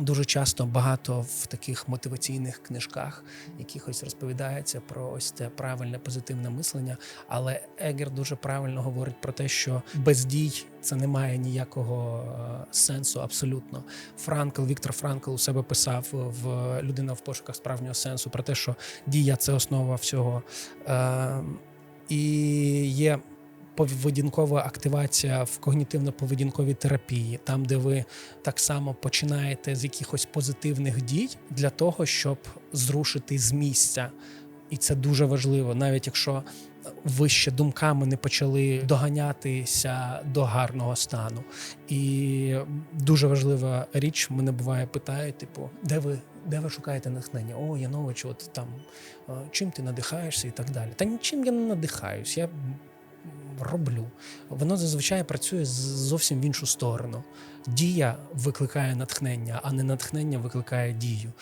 Дуже часто багато в таких мотиваційних книжках якихось розповідається про ось те правильне позитивне мислення. Але Егер дуже правильно говорить про те, що без дій це не має ніякого е, сенсу абсолютно. Франкл, Віктор Франкл у себе писав в людина в пошуках справжнього сенсу про те, що дія це основа всього. Е, і є поведінкова активація в когнітивно-поведінковій терапії, там, де ви так само починаєте з якихось позитивних дій для того, щоб зрушити з місця. І це дуже важливо, навіть якщо ви ще думками не почали доганятися до гарного стану. І дуже важлива річ, мене буває питають: типу, де ви, де ви шукаєте натхнення? О, Янович, от там чим ти надихаєшся і так далі. Та нічим я не надихаюсь. Я роблю. Воно зазвичай працює зовсім в іншу сторону. Дія викликає натхнення, а не натхнення викликає дію.